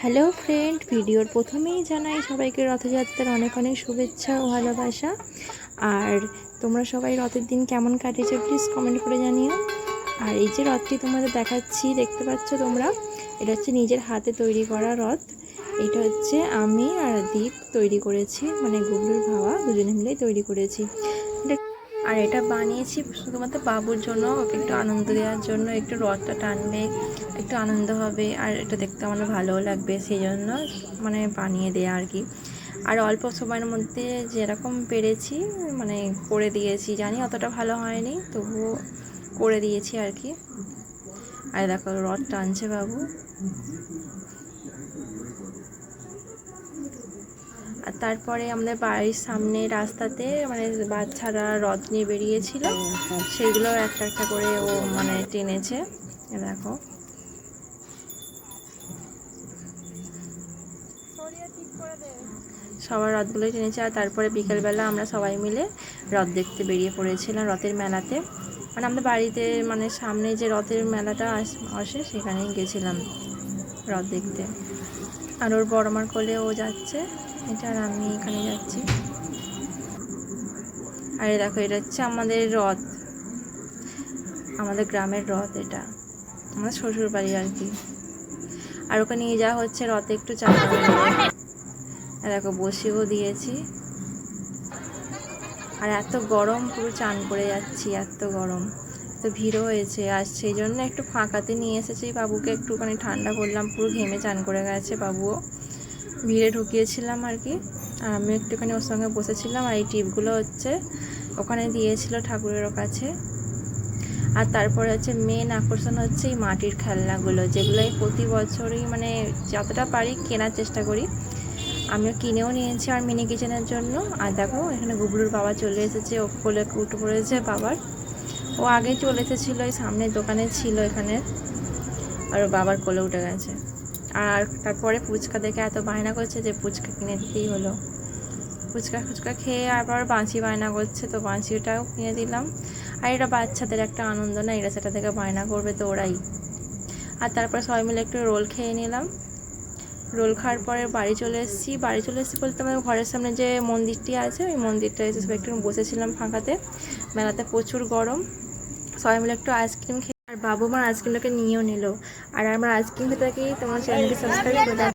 Hello friend ভিডিওর প্রথমেই জানাই সবাইকে রথযাত্রার অনেক অনেক শুভেচ্ছা ও ভালোবাসা। আর তোমরা সবাই রথের দিন কেমন কাটিয়েছো প্লিজ কমেন্ট করে জানিও। আর এই যে রথটি তোমাদের দেখাচ্ছি, দেখতে পাচ্ছ তোমরা? এটা হচ্ছে নিজের হাতে তৈরি করা রথ। এটা হচ্ছে আমি আর দীপ তৈরি করেছি মানে গুবলুর ভাবা দুজনে মিলেই তৈরি করেছি। আর এটা বানিয়েছি শুধুমাত্র বাবুর জন্য, ওকে একটু আনন্দ দেওয়ার জন্য, একটু রথটা টানবে, একটু আনন্দ হবে, আর এটা দেখতে আমার ভালোও লাগবে সেই জন্য মানে বানিয়ে দেয়া আর কি। আর অল্প সময়ের মধ্যে যেরকম পেরেছি মানে করে দিয়েছি, জানি অতটা ভালো হয়নি, তবুও করে দিয়েছি আর কি। আর দেখো রথ টানছে বাবু। আর তারপরে আমাদের বাড়ির সামনে রাস্তাতে মানে বাচ্চারা রথ নিয়ে বেরিয়েছিল। সেগুলো একটা একটা করে ও মানে টেনেছে দেখো। সবার রথগুলোই টেনেছে আর তারপরে বিকেলবেলা আমরা সবাই মিলে রথ দেখতে বেরিয়ে পড়েছিলাম রথের মেলাতে। মানে আমাদের বাড়িতে মানে সামনে যে রথের মেলাটা আস- সেখানেই গেছিলাম রথ দেখতে। আর ওর বড় মার কোলে ও যাচ্ছে। এটা আর আমি এখানে যাচ্ছি। আর দেখো, এটা হচ্ছে আমাদের রথ। আমাদের গ্রামের রথ এটা। আমাদের শ্বশুর বাড়ি আর কি। আর ওকে নিয়ে যাওয়া হচ্ছে রথে একটু চাপা দেখো বসেও দিয়েছি। আর এত গরম, পুরো চান করে যাচ্ছি, এত গরম। এত ভিড়ও হয়েছে আর সেই জন্য একটু ফাঁকাতে নিয়ে এসেছি। বাবুকে একটুখানি ঠান্ডা করলাম, পুরো ঘেমে চান করে গেছে বাবুও। ভিড়ে ঢুকিয়েছিলাম আর কি। আর আমি একটুখানি ওর সঙ্গে বসেছিলাম আর এই টিপগুলো হচ্ছে ওখানে দিয়েছিল ঠাকুরের কাছে। আর তারপরে হচ্ছে মেন আকর্ষণ হচ্ছে এই মাটির খেলনাগুলো, যেগুলো এই প্রতি বছরই মানে যতটা পারি কেনার চেষ্টা করি। আমিও কিনেও নিয়েছি আর মিনি কিচেনের জন্য। আর দেখো, এখানে গুবলুর বাবা চলে এসেছে, ও কোলে উঠে পড়েছে বাবার। ও আগে চলে এসেছিল, এই সামনের দোকানে ছিল এখানে। আর বাবার কোলে উঠে গেছে। আর তারপরে ফুচকা দেখে এত বায়না করছে যে ফুচকা কিনে দিতেই হলো। ফুচকা ফুচকা খেয়ে আবার বাঁশি বায়না করছে, তো বাঁশিটাও কিনে দিলাম। আর এটা বাচ্চাদের একটা আনন্দ না, এরা সেটা থেকে বায়না করবে তো ওরাই। আর তারপর সবাই মিলে একটু রোল খেয়ে নিলাম। রোল খাওয়ার পরে বাড়ি চলে এসেছি। বাড়ি চলে এসেছি বলতে আমার ঘরের সামনে যে মন্দিরটি আছে, ওই মন্দিরটা এসে সবাই একটু বসেছিলাম ফাঁকাতে। মেলাতে প্রচুর গরম। সবাই মিলে একটু আইসক্রিম খেয়ে আর বাবু আমার আইসক্রিমটাকে নিয়েও নিল। আর আমার আইসক্রিম খেতে তোমার চ্যানেলটি সাবস্ক্রাইব করে